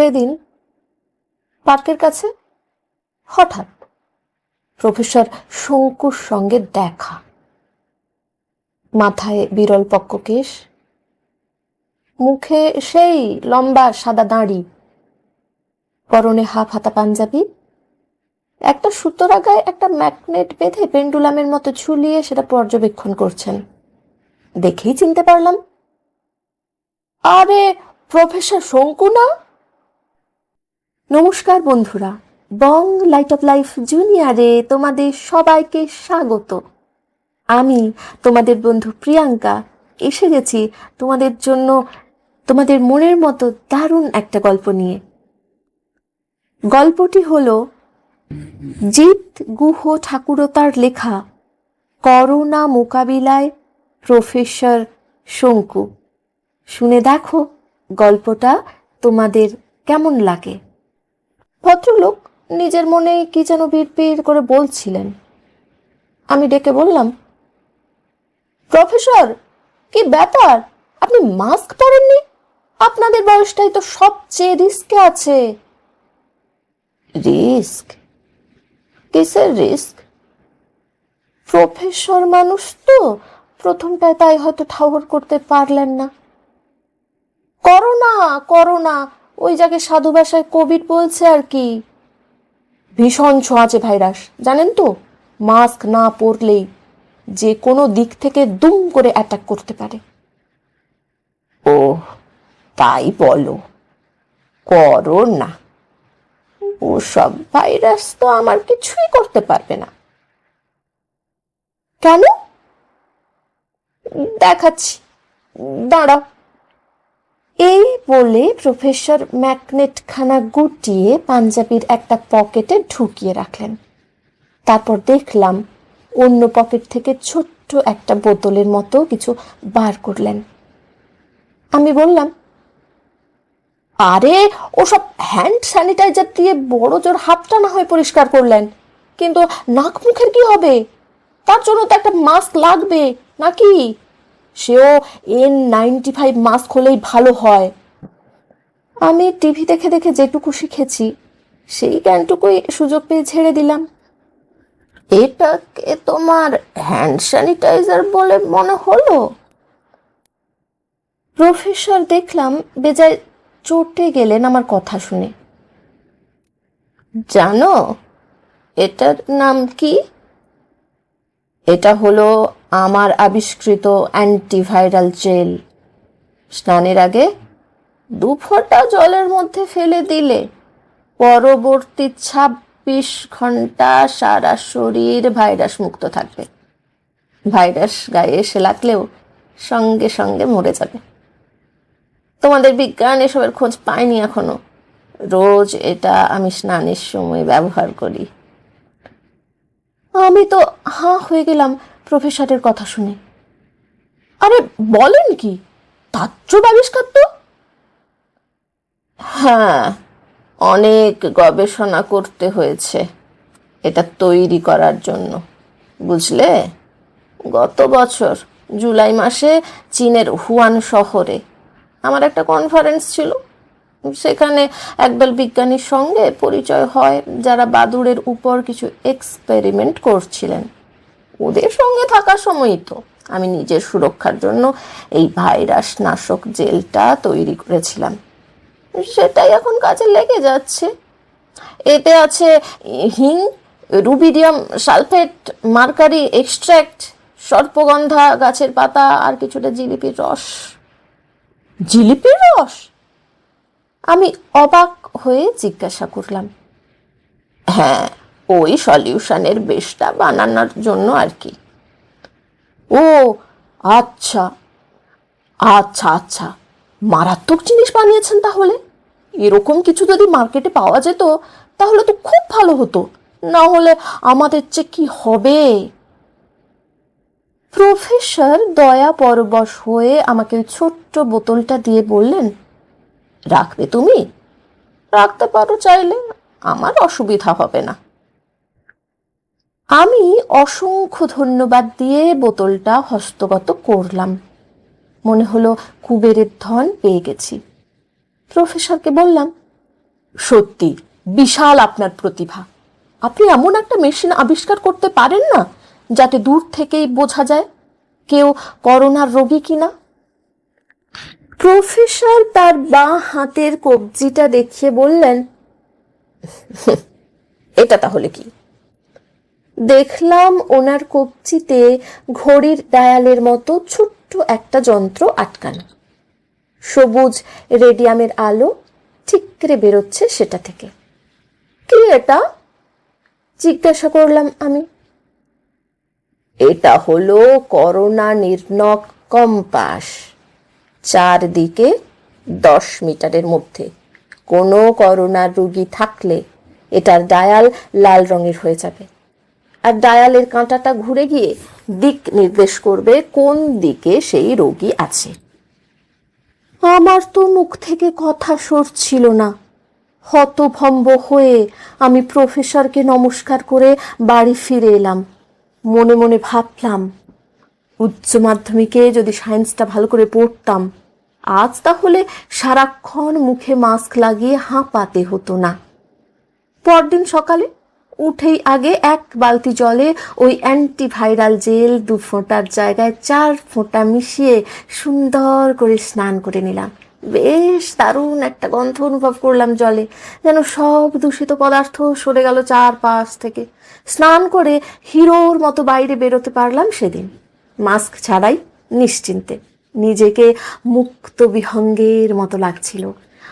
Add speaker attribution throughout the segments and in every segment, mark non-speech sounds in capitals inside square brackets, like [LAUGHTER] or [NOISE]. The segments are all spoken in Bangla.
Speaker 1: সেদিন পার্কের কাছে হঠাৎ প্রফেসর শঙ্কুর সঙ্গে দেখা। মাথায় বিরল পক্ককেশ, মুখে সেই লম্বা সাদা দাঁড়ি, পরনে হাফ হাতা পাঞ্জাবি, একটা সুতোর আগায় একটা ম্যাগনেট বেঁধে পেন্ডুলামের মতো ঝুলিয়ে সেটা পর্যবেক্ষণ করছেন। দেখেই চিনতে পারলাম। আরে, প্রফেসর শঙ্কু না? নমস্কার বন্ধুরা, বং লাইট অফ লাইফ জুনিয়রে তোমাদের সবাইকে স্বাগত। আমি তোমাদের বন্ধু প্রিয়াঙ্কা, এসে গেছি তোমাদের জন্য তোমাদের মনের মতো দারুণ একটা গল্প নিয়ে। গল্পটি হলো জিৎ গুহ ঠাকুরতার লেখা, করোনা মোকাবিলায় প্রফেসর শঙ্কু। শুনে দেখো গল্পটা তোমাদের কেমন লাগে। ভদ্রলোক নিজের মনে কি যেন বিড়বিড় করে বলছিলেন। আমি ডেকে বললাম, প্রফেসর, কি ব্যাপার? আপনি মাস্ক পরেননি? আপনাদের বয়সটাই তো সবচেয়ে রিস্কে আছে। রিস্ক? কিসের রিস্ক? প্রফেসর মানুষ তো, প্রথমটায় তাই হয়তো ঠাউর করতে পারলেন না। করোনা করোনা ওই যাকে সাধু ভাষায় কোভিড বলছে আর কি। ভীষণ ছোঁয়াচে ভাইরাস, জানেন তো? মাস্ক না পরলেই যে কোনো দিক থেকে দুম করে অ্যাটাক করতে পারে। ও, তাই বলো। করো করোনা। ওসব ভাইরাস তো আমার কিছুই করতে পারবে না। কেন? দেখাচ্ছি। দাঁড়াও। এই বলে প্রফেসর ম্যাগনেটখানা গুটিয়ে পাঞ্জাবির একটা পকেটে ঢুকিয়ে রাখলেন। তারপর দেখলাম অন্য পকেট থেকে ছোট্ট একটা বোতলের মতো কিছু বার করলেন। আমি বললাম, আরে, ওসব হ্যান্ড স্যানিটাইজার দিয়ে বড় জোর হাতটা না হয় পরিষ্কার করলেন, কিন্তু নাক মুখের কি হবে? তার জন্য তো একটা মাস্ক লাগবে, নাকি? সেও এন নাইনটি ফাইভ মাস্ক হলেই ভালো হয়। আমি টিভি দেখে দেখে যেটুকু শিখেছি, সেই জ্ঞানটুকুই সুযোগ পেয়ে ছেড়ে দিলাম। এটাকে তোমার হ্যান্ড স্যানিটাইজার বলে মনে হলো? প্রফেসর দেখলাম বেজায় চটে গেলেন আমার কথা শুনে। জানো, এটার নাম কি? এটা হলো আমার আবিষ্কৃত অ্যান্টিভাইরাল জেল স্নানের আগে দু ফোঁটা জলের মধ্যে ফেলে দিলে পরবর্তী ছাব্বিশ ঘণ্টা সারা শরীর ভাইরাস মুক্ত থাকবে। ভাইরাস গায়ে এসে লাগলেও সঙ্গে সঙ্গে মরে যাবে। তোমাদের বিজ্ঞান এসবের খোঁজ পায়নি এখনও। রোজ এটা আমি স্নানের সময় ব্যবহার করি। আমি তো হাঁ হয়ে গেলাম। প্রফেসরের কথা শুনে। আরে, বলেন কি? তাজ্জব আবিষ্কার তো? হ্যাঁ অনেক গবেষণা করতে হয়েছে এটা তৈরি করার জন্য, বুঝলে? গত বছর জুলাই মাসে চীনের হুয়ান শহরে আমার একটা কনফারেন্স ছিল। সেখানে একদল বিজ্ঞানীর সঙ্গে পরিচয় হয় যারা বাদুড়ের উপর কিছু এক্সপেরিমেন্ট করছিলেন। ওদের সঙ্গে থাকার সময়ই তো। আমি নিজের সুরক্ষার জন্য এই ভাইরাস নাশক জেলটা তৈরি করেছিলাম। সেটাই এখন কাজে লেগে যাচ্ছে। এতে আছে হিং, রুবিডিয়াম সালফেট, মার্কারি এক্সট্র্যাক্ট সর্পগন্ধা, গাছের পাতা, আর কিছুটা জিলিপির রস। জিলিপির রস? আমি অবাক হয়ে জিজ্ঞাসা করলাম। হ্যাঁ ওই সলিউশনের বেশটা বানানোর জন্য আর কি। ও আচ্ছা আচ্ছা আচ্ছা। মারাত্মক জিনিস বানিয়েছেন তাহলে? এরকম কিছু যদি মার্কেটে পাওয়া যেত, তাহলে তো খুব ভালো হতো। না হলে আমাদের যে কি হবে? প্রফেসর, দয়া পরবশ হয়ে আমাকে ওই ছোট্ট বোতলটা দিয়ে বললেন, রাখবে তুমি? রাখতে পারো চাইলে, আমার অসুবিধা হবে না। আমি অসংখ্য ধন্যবাদ দিয়ে বোতলটা হস্তগত করলাম। মনে হলো কুবেরের ধন পেয়ে গেছি। প্রফেসরকে বললাম, সত্যি, বিশাল আপনার প্রতিভা। আপনি এমন একটা মেশিন আবিষ্কার করতে পারেন না, যাতে দূর থেকেই বোঝা যায় কেউ করোনার রোগী কিনা? প্রফেসর তার বাঁ হাতের কবজিটা দেখিয়ে বললেন এটা তাহলে কি? দেখলাম ওনার কবচিতে ঘড়ির ডায়ালের মতো ছোট্ট একটা যন্ত্র আটকানো। সবুজ রেডিয়ামের আলো ঠিকরে বেরোচ্ছে সেটা থেকে। কি এটা? জিজ্ঞাসা করলাম আমি। এটা হলো করোনা নির্ণক কম্পাস। চারদিকে দশ মিটারের মধ্যে। কোনো করোনার রুগী থাকলে এটার ডায়াল লাল রঙের হয়ে যাবে। আর ডায়ালের কাঁটাটা ঘুরে গিয়ে দিক নির্দেশ করবে কোন দিকে সেই রোগী আছে। আমার তো মুখ থেকে কথা সরছিল না। হতভম্ব হয়ে আমি প্রফেসরকে নমস্কার করে বাড়ি ফিরে এলাম। মনে মনে ভাবলাম, উচ্চ মাধ্যমিকে যদি সায়েন্সটা ভালো করে পড়তাম, আজ তাহলে সারাক্ষণ মুখে মাস্ক লাগিয়ে হাঁপাতে হতো না। পরদিন সকালে উঠেই আগে এক বালতি জলে ওই অ্যান্টিভাইরাল জেল দু ফোঁটার জায়গায় চার ফোঁটা মিশিয়ে সুন্দর করে স্নান করে নিলাম। বেশ দারুণ একটা গন্ধ অনুভব করলাম জলে। যেন সব দূষিত পদার্থ সরে গেল চারপাশ থেকে। স্নান করে হিরোর মতো বাইরে বেরোতে পারলাম সেদিন। মাস্ক ছাড়াই নিশ্চিন্তে। নিজেকে মুক্ত বিহঙ্গের মতো লাগছিল।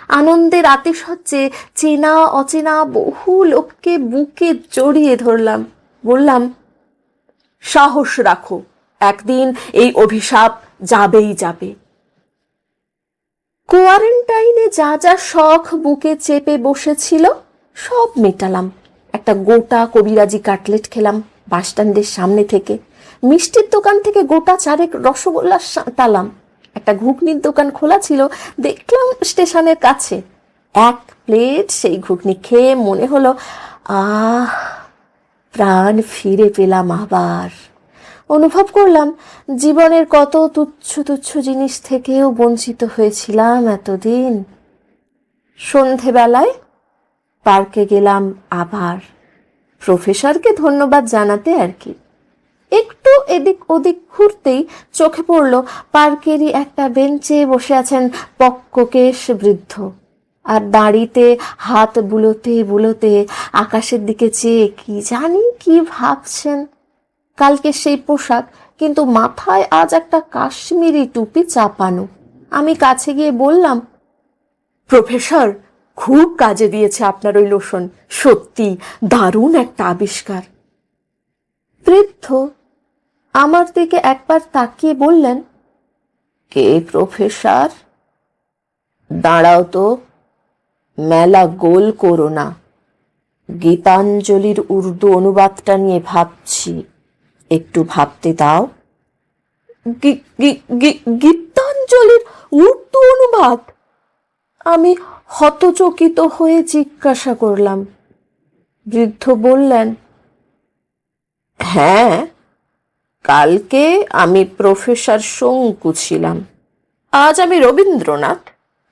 Speaker 1: আনন্দের আতিশয্যে চেনা, অচেনা বহু লোককে বুকে জড়িয়ে ধরলাম। বললাম, সাহস রাখো, একদিন এই অভিশাপ যাবেই যাবে। কোয়ারেন্টাইনে যা যা শখ বুকে চেপে বসেছিল, সব মেটালাম। একটা গোটা কবিরাজি কাটলেট খেলাম বাসস্ট্যান্ডের সামনে থেকে। মিষ্টির দোকান থেকে গোটা চারেক রসগোল্লা সাঁটালাম একটা ঘুগনির দোকান খোলা ছিল, দেখলাম স্টেশনের কাছে। এক প্লেট সেই ঘুগনি খেয়ে মনে হলো, আহ, প্রাণ ফিরে পেলাম আবার। অনুভব করলাম, জীবনের কত তুচ্ছ তুচ্ছ জিনিস থেকেও বঞ্চিত হয়েছিলাম এতদিন। সন্ধেবেলায় পার্কে গেলাম আবার। প্রফেসরকে ধন্যবাদ জানাতে আর কি। একটু এদিক ওদিক ঘুরতেই চোখে পড়ল পার্কেরই একটা বেঞ্চে বসে আছেন পক্ককেশ বৃদ্ধ। আর দাঁড়িতে, হাত বুলোতে বুলোতে, আকাশের দিকে চেয়ে কি জানি কি ভাবছেন। কালকে সেই পোশাক, কিন্তু মাথায় আজ একটা কাশ্মীরি টুপি চাপানো। আমি কাছে গিয়ে বললাম, প্রফেসর, খুব কাজে দিয়েছে আপনার ওই লোশন। সত্যি দারুণ একটা আবিষ্কার। বৃদ্ধ আমার দিকে একবার তাকিয়ে বললেন, কে প্রফেসর? দাঁড়াও তো, মেলা গোল করো না। গীতাঞ্জলির উর্দু অনুবাদটা নিয়ে ভাবছি, একটু ভাবতে দাও। গীতাঞ্জলির উর্দু অনুবাদ? আমি হতচকিত হয়ে জিজ্ঞাসা করলাম। বৃদ্ধ বললেন হ্যাঁ কালকে আমি প্রফেসর শঙ্কু ছিলাম। আজ আমি রবীন্দ্রনাথ।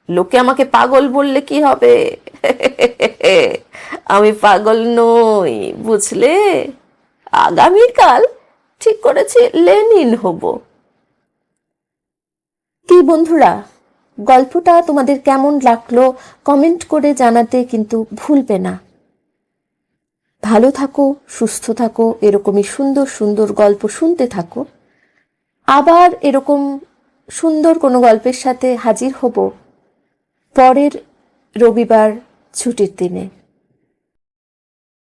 Speaker 1: লোকে আমাকে পাগল বললে কি হবে? [LAUGHS] আমি পাগল নই, বুঝলে? আগামীকাল ঠিক করেছি লেনিন হব। কি বন্ধুরা, গল্পটা তোমাদের কেমন লাগল কমেন্ট করে জানাতে কিন্তু ভুলবে না। ভালো থাকো, সুস্থ থাকো, এরকমই সুন্দর সুন্দর গল্প শুনতে থাকো। আবার এরকম সুন্দর কোনো গল্পের সাথে হাজির হব পরের রবিবার ছুটির দিনে।